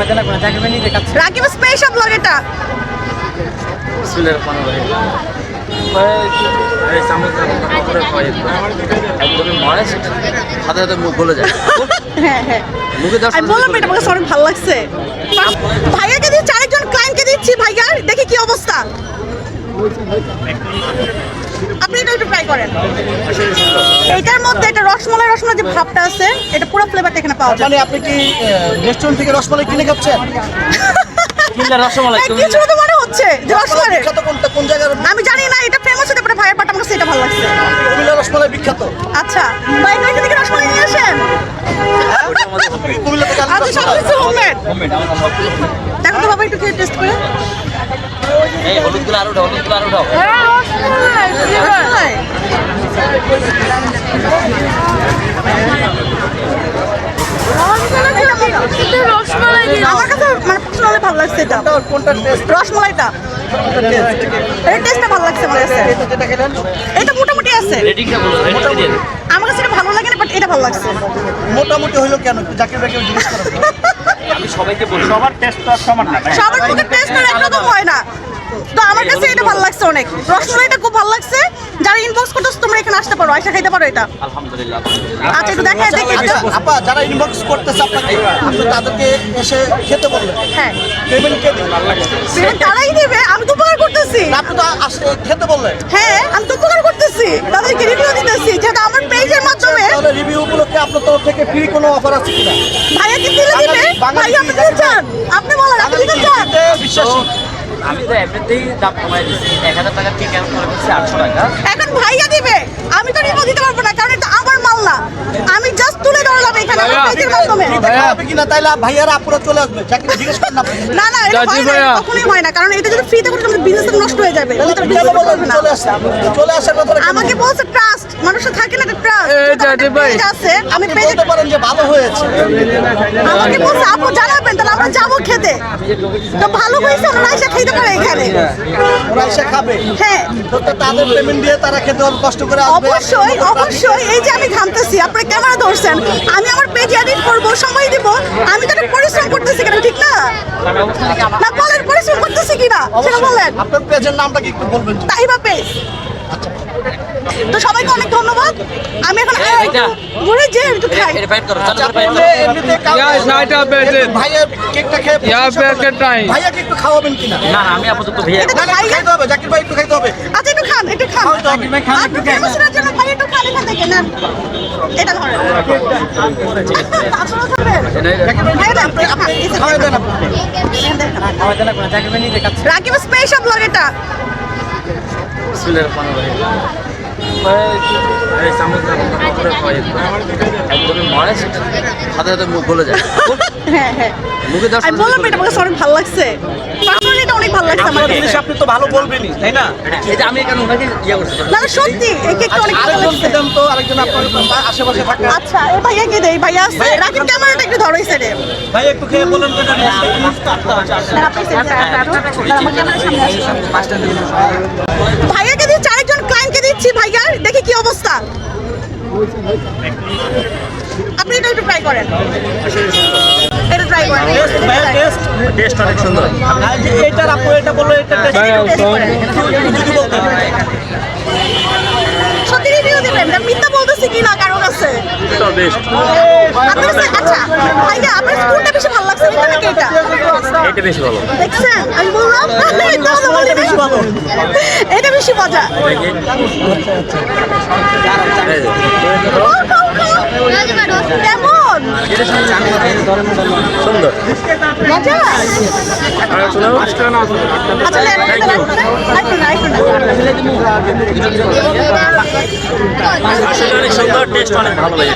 আমাদের না কোনো জাকির ভাই নিজে কাছে রাকিব স্পেশাল ব্লগ এটা। বিসমিল্লাহির রহমানির রহিম। এই চামচ একদমই ময়েস্ট সাথে সাথে মুখ গলে যায়। হ্যাঁ হ্যাঁ। মুখে দশ আমি বললাম এটা আমাকে অনেক ভালো লাগছে। ভাইয়াকে দিচ্ছি আরেকজন ক্লায়েন্টকে দিচ্ছি ভাইয়ার দেখি কি অবস্থা। আপনি এটা একটু ট্রাই করেন। এটার মধ্যে এটা রসমলাই রসমলাই যে ভাবটা আছে এটা পুরো ফ্লেভারটা এখানে পাওয়া যায় মানে আপনি কি রেস্টুরেন্ট থেকে রসমালাই কিনে খাচ্ছেন? কিনলে রসমালাই কিছু তো মনে হচ্ছে যে রসমালাই বিখ্যাত কোনটা কোন জায়গার আমি জানি না এটা ফেমাস হতে পারে ভাইয়ের আমার সেটা ভালো লাগছে। কুমিল্লা রসমালাই বিখ্যাত। আচ্ছা ভাই ভাই থেকে রসমালাই নিয়ে আসেন। কুমিল্লা থেকে আচ্ছা সব কিছু হোমমেড হোমমেড আমার সব দেখো তো বাবা একটু খেয়ে টেস্ট করে। এই হলুদগুলো আরও উঠাও হলুদগুলো আরও উঠাও। রসমালাই। আমার কাছে মানে পার্সোনালি ভালো লাগছে এটা। কোনটা- কোনটা রসমালাইটা। এর টেস্টটা ভালো লাগছে আমার কাছে। এটা মোটামুটি আছে। আমার কাছে ভালো লাগে না বাট এটা ভালো লাগছে। মোটামুটি হইল কেন? একটু জাকির জিজ্ঞেস করেন আমি সবাইকে বলি। সবার টেস্ট তো সমান না। সবার মুখে টেস্ট করে একরকম হয় না। তো আমার কাছে এটা ভালো লাগছে অনেক। রসমালাইটা খুব ভালো লাগছে। যারা ইনবক্স এখানে আসতে পারো আইসা খাইতে পারো এটা। আলহামদুলিল্লাহ। আচ্ছা একটু দেখা দেখি আচ্ছা আপা যারা ইনবক্স করতেছে আপনাকে আপনি তাদেরকে এসে খেতে বললেন হ্যাঁ। পেমেন্ট কে দিবেন? পেমেন্ট তারাই দেবে? আমি তো উপকার করতেছি। আপনি তো আসে খেতে বললেন। হ্যাঁ আমি তো উপকার করতেছি। তাদেরকে রিভিউ দিতেছি যেটা আমার পেজের মাধ্যমে। তাহলে রিভিউ উপলক্ষে আপনার তরফ থেকে ফ্রি কোনো অফার আছে কিনা? ভাইয়া কি দিলে দিবে? বাঙালি ভাই আপনি চান? আপনি বলেন আপনি চান? বিশ্বাসী। আমি তো এমনিতেই দাম কমাই দিছি। এক হাজার টাকা ঠিক আমি করে দিচ্ছি আটশো টাকা। এখন ভাইয়া দিবে। আমি তো রিভিউ দিতে পারব না কারণ এটা আমার মাল না আমি জাস্ট তুলে ধরলাম এখানে। মাধ্যমে। কিনা তাইলে ভাইয়ারা আপুরা চলে আসবে। চাকরি জিজ্ঞেস করেন না। না না এটা হয় না, কখনোই হয় না কারণ এটা যদি ফ্রিতে করে বিজনেস নষ্ট হয়ে যাবে। আপনি। চলে আসার আমাকে বলছে ট্রাস্ট মানুষের থাকে না ট্রাস্ট আছে আমি আপনি পেজে পারেন যে ভালো হয়েছে। আমাকে বলছে আপু জানাবেন তাহলে আমরা যাব খেতে। তো ভালো হয়েছে ওনারা এসে খেতে পারে এখানে। ওরা এসে খাবে। হ্যাঁ। তো তাদের পেমেন্ট দিয়ে তারা খেতে হবে কষ্ট করে অবশ্যই অবশ্যই এই যে আমি ঘামতেছি আপনার ক্যামেরা ধরছেন আমি আমার পেজ এডিট করব সময় দিব। আমি তো পরিশ্রম করতেছি কেন ঠিক না? না বলেন পরিশ্রম করতেছি কিনা সেটা বলেন। আপনার পেজের নামটা কি একটু বলবেন তাই বা পেজ? তো সবাইকে অনেক ধন্যবাদ। আমি এখন। ঘুরে যে একটু খাই। আচ্ছা, ভাইয়ের কেকটা খেয়ে. ভাইয়াকে একটু খাওয়াবেন কিনা? না না আমি আপাতত না, খাইতে হবে জাকির ভাই একটু খাইতে হবে। আচ্ছা রাকিব স্পেশাল ব্লগ এটা একদমই ময়েস্ট সাথে সাথে মুখ গলে যায় হ্যাঁ হ্যাঁ। মুখে দশ আমি বললাম এটা আমাকে অনেক ভালো লাগছে। পার্সোনালি এটা অনেক ভালো লাগছে আমার জিনিস আপনি তো ভালো বলবেনই তাই না এটা আমি এখানে ওনাকে ইয়ে করছি না সত্যি এই কেকটা অনেক ভালো লাগছে তো আরেকজন আপনার আশেপাশে থাকে আচ্ছা এই ভাইয়া কে দেই ভাইয়া আছে রাকিব ক্যামেরাটা একটু ধরো ভাই একটু খেয়ে বলেন তো এটা ভাইয়াকে দিচ্ছি আরেকজন ক্লায়েন্টকে দিচ্ছি ভাইয়া দেখি কি অবস্থা আপনি এটা একটু ট্রাই করেন টেস্ট অনেক সুন্দর। এইটার আপু এটা বলল এটা করেন যদি বলতেন সত্যি রিভিউ দিবেন এটা মিথ্যা বলতেছি কি না? কারও কাছে বেস্ট আপনার কাছে আচ্ছা ভাইয়া আপনার স্কুলটা বেশি ভালো লাগছে? এটা নাকি এটা? এটা বেশি ভালো। দেখছেন? আমি বললাম এটা হলো বলে বেশি ভালো। এটা বেশি মজা। আচ্ছা না। আসলে অনেক সুন্দর টেস্ট অনেক ভালো লাগে